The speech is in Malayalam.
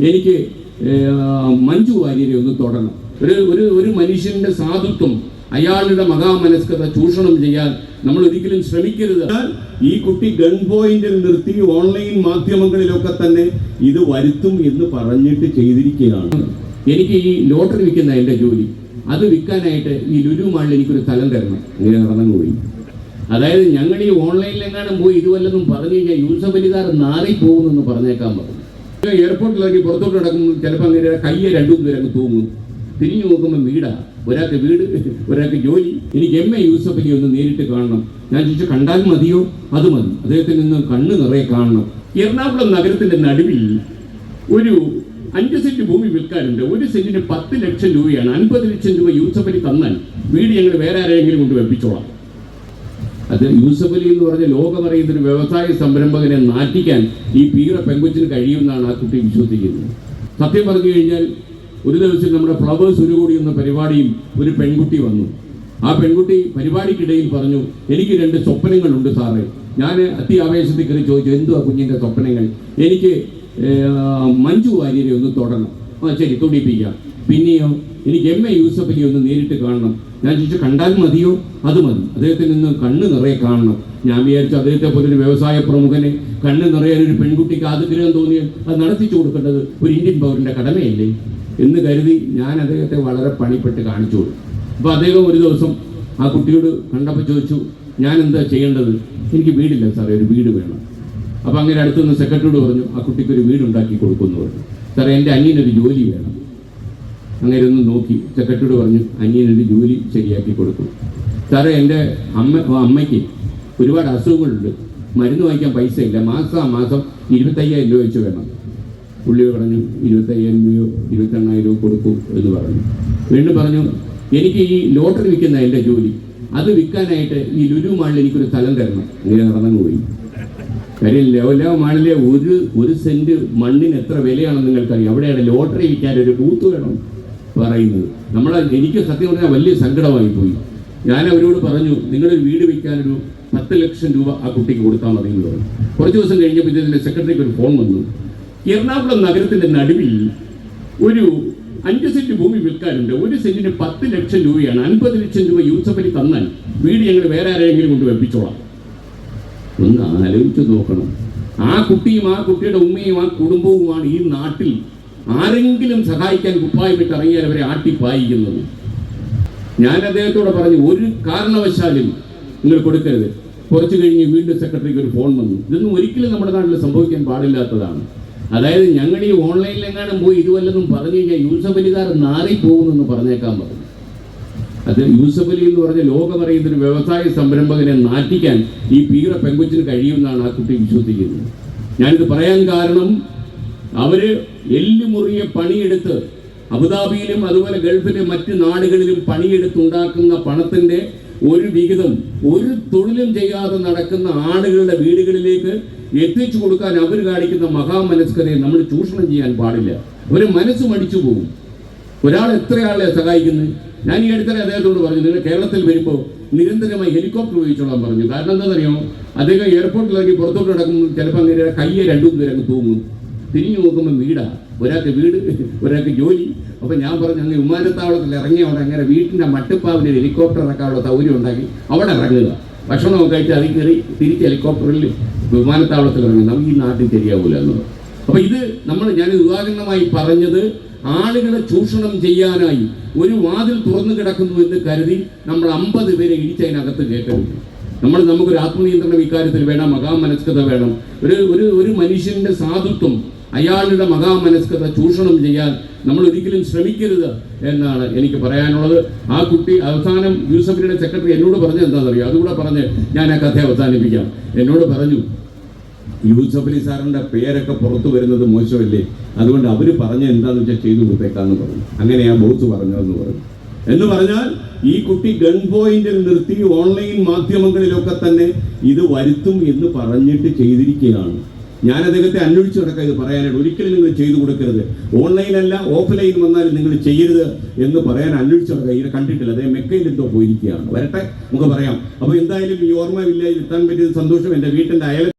എനിക്ക് മഞ്ജു വാര്യരെ ഒന്ന് തൊടണം. ഒരു ഒരു ഒരു മനുഷ്യന്റെ സാധുത്വം അയാളുടെ മഹാമനസ്കത ചൂഷണം ചെയ്യാൻ നമ്മൾ ഒരിക്കലും ശ്രമിക്കരുത്. ഈ കുട്ടി ഗൺ പോയിന്റിൽ നിർത്തി ഓൺലൈൻ മാധ്യമങ്ങളിലൊക്കെ തന്നെ ഇത് വരുത്തും എന്ന് പറഞ്ഞിട്ട് ചെയ്തിരിക്കുകയാണ്. എനിക്ക് ഈ ലോട്ടറി വിൽക്കുന്ന എന്റെ ജോലി. അത് വിൽക്കാനായിട്ട് ഈ ലുലു മാളിൽ എനിക്കൊരു സ്ഥലം തരണം. ഇങ്ങനെ നടന്നു പോയി. അതായത് ഞങ്ങൾ ഈ ഓൺലൈനിലെങ്ങാനും പോയി ഇതുവല്ലതും പറഞ്ഞു കഴിഞ്ഞാൽ യൂസഫ് അലിദാർ നാറി പറഞ്ഞേക്കാൻ പറഞ്ഞു എയർപോർട്ടിൽ ഇറങ്ങി പുറത്തോട്ട് നടക്കുന്നു ചിലപ്പോൾ അങ്ങനെ കയ്യെ രണ്ടും പേരങ്ങ് തൂങ്ങും. തിരിഞ്ഞു നോക്കുമ്പോൾ വീടാ. ഒരാൾക്ക് വീട് ഒരാൾക്ക് ജോലി. എനിക്ക് എം എ യൂസഫിനെ ഒന്ന് നേരിട്ട് കാണണം. ഞാൻ ചോദിച്ചു കണ്ടാൽ മതിയോ? അത് മതി. അദ്ദേഹത്തിൽ നിന്ന് കണ്ണ് നിറയെ കാണണം. എറണാകുളം നഗരത്തിന്റെ നടുവിൽ ഒരു അഞ്ച് സെന്റ് ഭൂമി വിൽക്കാറുണ്ട് ഒരു സെന്റിന് പത്ത് ലക്ഷം രൂപയാണ്. അൻപത് ലക്ഷം രൂപ യൂസഫിന് തന്നാൽ വീട് ഞങ്ങൾ വേറെ ആരെങ്കിലും കൊണ്ട് വെപ്പിച്ചോളാം. അത് യൂസഫ് അലി എന്ന് പറഞ്ഞ ലോകം അറിയുന്ന ഒരു വ്യവസായ സംരംഭകനെ നാട്ടിക്കാൻ ഈ പീറ പെങ്കൊച്ചിന് കഴിയുമെന്നാണ് ആ കുട്ടി വിശ്വസിക്കുന്നത്. സത്യം പറഞ്ഞു കഴിഞ്ഞാൽ ഒരു ദിവസം നമ്മുടെ ഫ്ലവേഴ്സ് ഒരു കൂടി എന്ന പരിപാടിയിൽ ഒരു പെൺകുട്ടി വന്നു. ആ പെൺകുട്ടി പരിപാടിക്കിടയിൽ പറഞ്ഞു എനിക്ക് രണ്ട് സ്വപ്നങ്ങളുണ്ട് സാറേ. ഞാൻ അത്യാവേശത്തിൽ കയറി ചോദിച്ചു എന്തുവാ കുഞ്ഞിന്റെ സ്വപ്നങ്ങൾ? എനിക്ക് മഞ്ജു വാര്യരെ ഒന്ന് തൊടണം. ആ ശരി തുടിപ്പിക്കാം. പിന്നെയോ? എനിക്ക് എം എ യൂസഫലി ഒന്ന് നേരിട്ട് കാണണം. ഞാൻ ചോദിച്ചു കണ്ടാൽ മതിയോ? അത് മതി. അദ്ദേഹത്തിൽ നിന്ന് കണ്ണ് നിറയെ കാണണം. ഞാൻ വിചാരിച്ചു അദ്ദേഹത്തെ പോലെ ഒരു വ്യവസായ പ്രമുഖനെ കണ്ണ് നിറയാൻ ഒരു പെൺകുട്ടിക്ക് ആഗ്രഹം തോന്നിയാൽ അത് നടത്തിച്ചു കൊടുക്കേണ്ടത് ഒരു ഇന്ത്യൻ പൗരന്റെ കടമയല്ലേ? എന്ന് കരുതി ഞാൻ അദ്ദേഹത്തെ വളരെ പണിപ്പെട്ട് കാണിച്ചു കൊടുത്തു. അപ്പോൾ അദ്ദേഹം ഒരു ദിവസം ആ കുട്ടിയോട് കണ്ടപ്പോൾ ചോദിച്ചു ഞാൻ എന്താ ചെയ്യേണ്ടത്? എനിക്ക് വീടില്ല സാറേ ഒരു വീട് വേണം. അപ്പോൾ അങ്ങനെ അടുത്തുനിന്ന് സെക്രട്ടറിയോട് പറഞ്ഞു ആ കുട്ടിക്ക് ഒരു വീട് ഉണ്ടാക്കി കൊടുക്കുമെന്ന് പറഞ്ഞു. സാറേ എന്റെ അനിയനൊരു ജോലി വേണം. അങ്ങനെ ഒന്ന് നോക്കി. സെക്രട്ടറിയോട് പറഞ്ഞു അനിയനൊരു ജോലി ശരിയാക്കി കൊടുക്കും. സാറേ എന്റെ അമ്മ അമ്മയ്ക്ക് ഒരുപാട് അസുഖങ്ങളുണ്ട്. മരുന്ന് വാങ്ങിക്കാൻ പൈസ ഇല്ല. മാസം മാസം ഇരുപത്തയ്യായിരം രൂപ വെച്ച് വേണം. പുള്ളി പറഞ്ഞു ഇരുപത്തയ്യായിരം രൂപയോ ഇരുപത്തെണ്ണായിരം രൂപ കൊടുക്കും എന്ന് പറഞ്ഞു. വീണ്ടും പറഞ്ഞു എനിക്ക് ഈ ലോട്ടറി വിൽക്കുന്ന എന്റെ ജോലി. അത് വിൽക്കാനായിട്ട് ഈ ലുലു മാളിൽ എനിക്കൊരു സ്ഥലം തരണം. ഇങ്ങനെ നടന്നു പോയി. കാര്യം ലെവലോ മാളിലെ ഒരു ഒരു സെന്റ് മണ്ണിന് എത്ര വിലയാണെന്ന് നിങ്ങൾക്കറിയാം. അവിടെയാണ് ലോട്ടറി വിൽക്കാൻ ഒരു ബൂത്ത് വേണം. പറയുന്നത്. നമ്മൾ എനിക്ക് സത്യം പറഞ്ഞാൽ വലിയ സങ്കടമായി പോയി. ഞാൻ അവരോട് പറഞ്ഞു നിങ്ങളൊരു വീട് വയ്ക്കാനൊരു പത്ത് ലക്ഷം രൂപ ആ കുട്ടിക്ക് കൊടുത്താൽ മതി എന്ന് പറഞ്ഞു. കുറച്ച് ദിവസം കഴിഞ്ഞപ്പോൾ ഇതിന്റെ സെക്രട്ടറിക്ക് ഒരു ഫോൺ വന്നു. എറണാകുളം നഗരത്തിന്റെ നടുവിൽ ഒരു അഞ്ച് സെന്റ് ഭൂമി വിൽക്കാനുണ്ട്. ഒരു സെന്റിന് പത്ത് ലക്ഷം രൂപയാണ്. അൻപത് ലക്ഷം രൂപ യൂസഫലി തന്നാൽ വീട് ഞങ്ങൾ വേറെ ആരെങ്കിലും കൊണ്ട് വെപ്പിച്ചോളാം. ഒന്ന് ആലോചിച്ച് നോക്കണം. ആ കുട്ടിയും ആ കുട്ടിയുടെ ഉമ്മയും ആ കുടുംബവുമാണ് ഈ നാട്ടിൽ ആരെങ്കിലും സഹായിക്കാൻ കുപ്പായമിട്ട് ഇറങ്ങിയാൽ അവരെ ആട്ടിപ്പായിക്കുന്നത് ഞാൻ അദ്ദേഹത്തോട് പറഞ്ഞു ഒരു കാരണവശാലും നിങ്ങൾ കൊടുക്കരുത്. കുറച്ച് കഴിഞ്ഞ് വീണ്ടും സെക്രട്ടറിക്ക് ഒരു ഫോൺ വന്നു. ഇതൊന്നും ഒരിക്കലും നമ്മുടെ നാട്ടിൽ സംഭവിക്കാൻ പാടില്ലാത്തതാണ്. അതായത് ഞങ്ങൾ ഈ ഓൺലൈനിലെങ്ങാനും പോയി ഇതുവല്ലതും പറഞ്ഞു കഴിഞ്ഞാൽ യൂസഫ് അലിദാർ നാറി പോകുമെന്ന് പറഞ്ഞേക്കാൻ പറഞ്ഞു. അത് യൂസഫ് അലി എന്ന് പറഞ്ഞ ലോകം അറിയുന്ന ഒരു വ്യവസായ സംരംഭകനെ നാട്ടിക്കാൻ ഈ പീറ പെങ്കൊച്ചിന് കഴിയുമെന്നാണ് ആ കുട്ടി വിശ്വസിക്കുന്നത്. ഞാനിത് പറയാൻ കാരണം അവർ എല്ലുമുറിയെ പണിയെടുത്ത് അബുദാബിയിലും അതുപോലെ ഗൾഫിലെ മറ്റ് നാടുകളിലും പണിയെടുത്തുണ്ടാക്കുന്ന പണത്തിന്റെ ഒരു വിഹിതം ഒരു തൊഴിലും ചെയ്യാതെ നടക്കുന്ന ആളുകളുടെ വീടുകളിലേക്ക് എത്തിച്ചു കൊടുക്കാൻ അവർ കാണിക്കുന്ന മഹാമനസ്കരെ നമ്മൾ ചൂഷണം ചെയ്യാൻ പാടില്ല. ഒരു മനസ്സ് മടിച്ചു പോകും. ഒരാൾ എത്ര ആളെ സഹായിക്കുന്നത് ഞാൻ ഈ അടുത്തിടെ അദ്ദേഹത്തോട് പറഞ്ഞു നിങ്ങൾ കേരളത്തിൽ വരുമ്പോൾ നിരന്തരമായി ഹെലികോപ്റ്റർ ഉപയോഗിച്ചോളാൻ പറഞ്ഞു. കാരണം എന്താണെന്നറിയോ അദ്ദേഹം എയർപോർട്ടിൽ ഇറങ്ങി പുറത്തോട്ട് നടക്കുമ്പോൾ ചിലപ്പോൾ അങ്ങനെ കയ്യെ രണ്ടു പേരങ്ങ് തൂങ്ങും. തിരിഞ്ഞു നോക്കുമ്പോൾ വീടാ. ഒരാൾക്ക് വീട് ഒരാൾക്ക് ജോലി. അപ്പൊ ഞാൻ പറഞ്ഞു അങ്ങ് വിമാനത്താവളത്തിൽ ഇറങ്ങിയ അവിടെ അങ്ങനെ വീട്ടിന്റെ മട്ടുപ്പാവിന് ഹെലികോപ്റ്റർ ഇറക്കാനുള്ള സൗകര്യം ഉണ്ടാക്കി അവിടെ ഇറങ്ങുക. ഭക്ഷണമൊക്കെ കഴിച്ച് അതിൽ കയറി തിരിച്ച് ഹെലികോപ്റ്ററിൽ വിമാനത്താവളത്തിൽ ഇറങ്ങുക. നമുക്ക് ഈ നാട്ടിൽ ശരിയാവൂല എന്നുള്ളത്. അപ്പൊ ഇത് നമ്മൾ ഞാൻ ഉദാഹരണമായി പറഞ്ഞത് ആളുകളെ ചൂഷണം ചെയ്യാനായി. ഒരു വാതിൽ തുറന്നു കിടക്കുന്നു എന്ന് കരുതി നമ്മൾ അമ്പത് പേരെ ഇടിച്ചതിനകത്ത് കയറ്റരുത്. നമ്മൾ നമുക്കൊരു ആത്മനിയന്ത്രണം ഇക്കാര്യത്തിൽ വേണം മഹാമനസ്കത വേണം. ഒരു ഒരു ഒരു മനുഷ്യന്റെ സാധുത്വം അയാളുടെ മഹാമനസ്കത ചൂഷണം ചെയ്യാൻ നമ്മൾ ഒരിക്കലും ശ്രമിക്കരുത് എന്നാണ് എനിക്ക് പറയാനുള്ളത്. ആ കുട്ടി അവസാനം യൂസഫിന്റെ സെക്രട്ടറി എന്നോട് പറഞ്ഞത് എന്താണെന്നറിയോ? അതുകൂടെ പറഞ്ഞ് ഞാൻ ആ കഥ അവസാനിപ്പിക്കാം. എന്നോട് പറഞ്ഞു യൂസഫ് അലി സാറിന്റെ പേരൊക്കെ പുറത്തു വരുന്നത് മോശമല്ലേ? അതുകൊണ്ട് അവർ പറഞ്ഞ എന്താന്ന് വെച്ചാൽ ചെയ്തു കൊടുത്തേക്കാന്ന് പറഞ്ഞു. അങ്ങനെ ആ ബോസ് പറഞ്ഞതെന്ന് പറഞ്ഞു. എന്ന് പറഞ്ഞാൽ ഈ കുട്ടി ഗൺ പോയിന്റിൽ നിർത്തി ഓൺലൈൻ മാധ്യമങ്ങളിലൊക്കെ തന്നെ ഇത് വരുത്തും എന്ന് പറഞ്ഞിട്ട് ചെയ്തിരിക്കുകയാണ്. ഞാൻ അദ്ദേഹത്തെ അന്വേഷിച്ചു നടക്കുക ഇത് പറയാനായിട്ട് ഒരിക്കലും നിങ്ങൾ ചെയ്തു കൊടുക്കരുത്. ഓൺലൈനല്ല ഓഫ്ലൈൻ വന്നാലും നിങ്ങൾ ചെയ്യരുത് എന്ന് പറയാൻ അന്വേഷിച്ചു നടക്കുക ഇതിനെ കണ്ടിട്ടില്ല. അദ്ദേഹം മെക്കയിൽ എന്തോ പോയിരിക്കുകയാണ്. വരട്ടെ നമുക്ക് പറയാം. അപ്പോൾ എന്തായാലും ഈ ഓർമ്മ വില്ലേജിൽ എത്താൻ പറ്റിയത് സന്തോഷം. എന്റെ വീട്ടിന്റെ അയൽ